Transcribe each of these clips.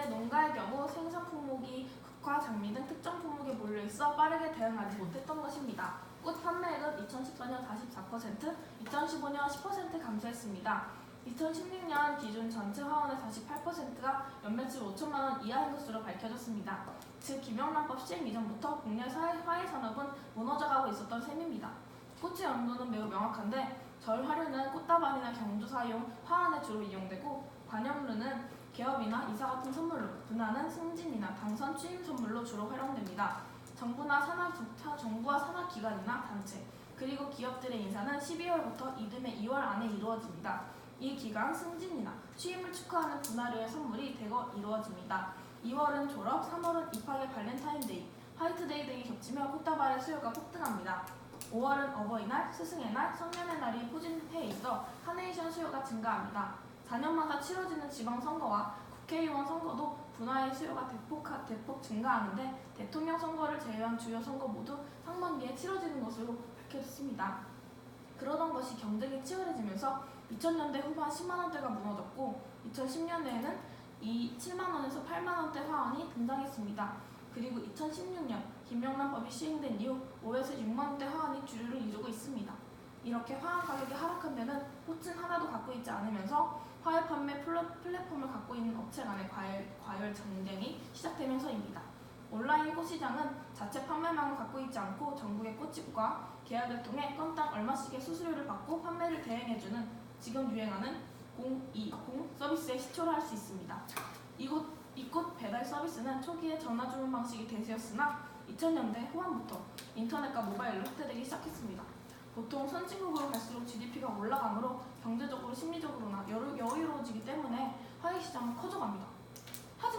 근데 농가의 경우 생산 품목이 국화, 장미 등 특정 품목에 몰려 있어 빠르게 대응하지 못했던 것입니다. 꽃 판매액은 2014년 44%, 2015년 10% 감소했습니다. 2016년 기준 전체 화원의 48%가 연매출 5천만 원 이하인 것으로 밝혀졌습니다. 즉 김영란법 시행 이전부터 국내 사회 화훼 산업은 무너져가고 있었던 셈입니다. 꽃의 연도는 매우 명확한데 절 화류는 꽃다발이나 경주 사용 화환에 주로 이용되고 관염류는 개업이나 이사 같은 선물로, 분화는 승진이나 당선 취임 선물로 주로 활용됩니다. 정부나 산업 정부와 산업기관이나 단체 그리고 기업들의 인사는 12월부터 이듬해 2월 안에 이루어집니다. 이 기간 승진이나 취임을 축하하는 분화류의 선물이 대거 이루어집니다. 2월은 졸업, 3월은 입학의 발렌타인데이, 화이트데이 등이 겹치며 꽃다발의 수요가 폭등합니다. 5월은 어버이날, 스승의 날, 성년의 날이 포진해 있어 카네이션 수요가 증가합니다. 4년마다 치러지는 지방선거와 국회의원 선거도 분화의 수요가 대폭, 대폭 증가하는데 대통령 선거를 제외한 주요 선거 모두 상반기에 치러지는 것으로 밝혀졌습니다. 그러던 것이 경쟁이 치열해지면서 2000년대 후반 10만원대가 무너졌고 2010년대에는 이 7만원에서 8만원대 화환이 등장했습니다. 그리고 2016년 김영란법이 시행된 이후 5에서 6만원대 화환이 주류를 이루고 있습니다. 이렇게 화환 가격이 하락한 데는 호칭 하나도 갖고 있지 않으면서 화훼 판매 플랫폼을 갖고 있는 업체 간의 과열, 과열 전쟁이 시작되면서입니다. 온라인 꽃시장은 자체 판매망을 갖고 있지 않고 전국의 꽃집과 계약을 통해 건당 얼마씩의 수수료를 받고 판매를 대행해주는 지금 유행하는 020 서비스에 시초를 할 수 있습니다. 이곳 이꽃 배달 서비스는 초기에 전화 주문 방식이 대세였으나 2000년대 후반부터 인터넷과 모바일로 확대되기 시작했습니다. 보통 선진국으로 갈수록 GDP가 올라가므로 경제적으로 심리적으로나 여유, 여유로워지기 때문에 화훼 시장은 커져갑니다.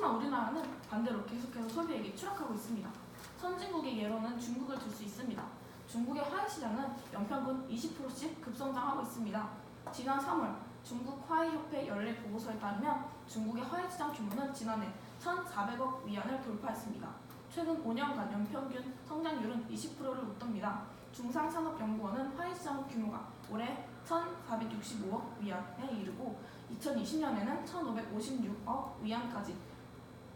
하지만 우리나라는 반대로 계속해서 소비액이 추락하고 있습니다. 선진국의 예로는 중국을 들 수 있습니다. 중국의 화훼 시장은 연평균 20%씩 급성장하고 있습니다. 지난 3월 중국 화훼협회 연례 보고서에 따르면 중국의 화훼 시장 규모는 지난해 1,400억 위안을 돌파했습니다. 최근 5년간 연평균 성장률은 20%를 웃돕니다. 중상산업연구원은 화훼 시장 규모가 올해 1,465억 위안에 이르고 2020년에는 1,556억 위안까지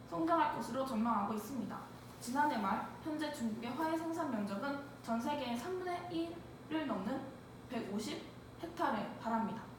성장할 것으로 전망하고 있습니다. 지난해 말 현재 중국의 화훼 생산 면적은 전 세계의 3분의 1을 넘는 150 헥타르에 달합니다.